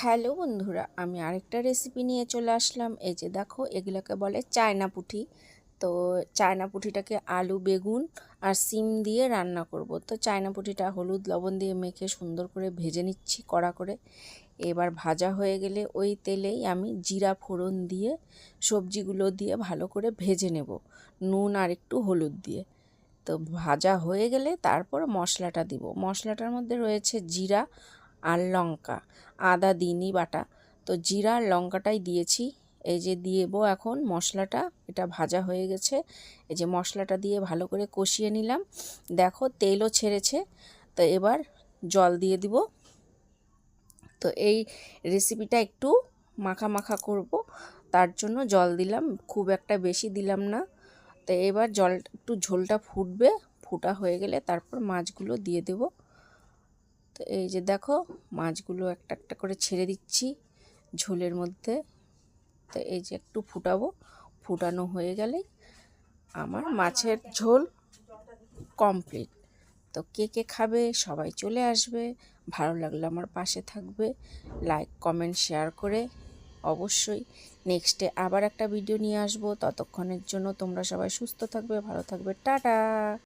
Hello বন্ধুরা, আমি আরেকটা রেসিপি নিয়ে চলে আসলাম। এই যে দেখো, এগুলোকে বলে চায়না পুঁটি তো চায়না পুঁটিটাকে আলু, বেগুন আর সিম দিয়ে রান্না করব। তো চায়না পুঁটিটা হলুদ লবণ দিয়ে মেখে সুন্দর করে ভেজে নিচ্ছি কড়া করে। এবার ভাজা হয়ে গেলে ওই তেলেই আমি জিরা ফোড়ন দিয়ে, সবজিগুলো দিয়ে ভালো করে ভেজে নেব, নুন আর একটু হলুদ দিয়ে। তো ভাজা হয়ে গেলে তারপর মশলাটা দিব। মশলাটার মধ্যে রয়েছে জিরা আর লঙ্কা। আদা দিনই বাটা। তো জিরা আর লঙ্কাটাই দিয়েছি। এই যে দিয়েবো এখন মশলাটা, এটা ভাজা হয়ে গেছে। এই যে মশলাটা দিয়ে ভালো করে কষিয়ে নিলাম। দেখো তেলও ছেড়েছে। তো এবার জল দিয়ে দিব। তো এই রেসিপিটা একটু মাখা মাখা করব। তার জন্য জল দিলাম। খুব একটা বেশি দিলাম না। তো এবার জল একটু ঝোলটা ফুটবে। ফুটা হয়ে গেলে তারপর মাছগুলো দিয়ে দেব। তো এই যে দেখো, মাছগুলো একটা একটা করে ছেড়ে দিচ্ছি ঝোলের মধ্যে। তো এই যে একটু ফুটাবো, ফুটানো হয়ে গেলেই আমার মাছের ঝোল কমপ্লিট। তো কে কে খাবে সবাই চলে আসবে, ভালো লাগলে আমার পাশে থাকবে। লাইক, কমেন্ট, শেয়ার করে অবশ্যই নেক্সটে আবার একটা ভিডিও নিয়ে আসব। ততক্ষণের জন্য তোমরা সবাই সুস্থ থাকবে, ভালো থাকবে। টাটা!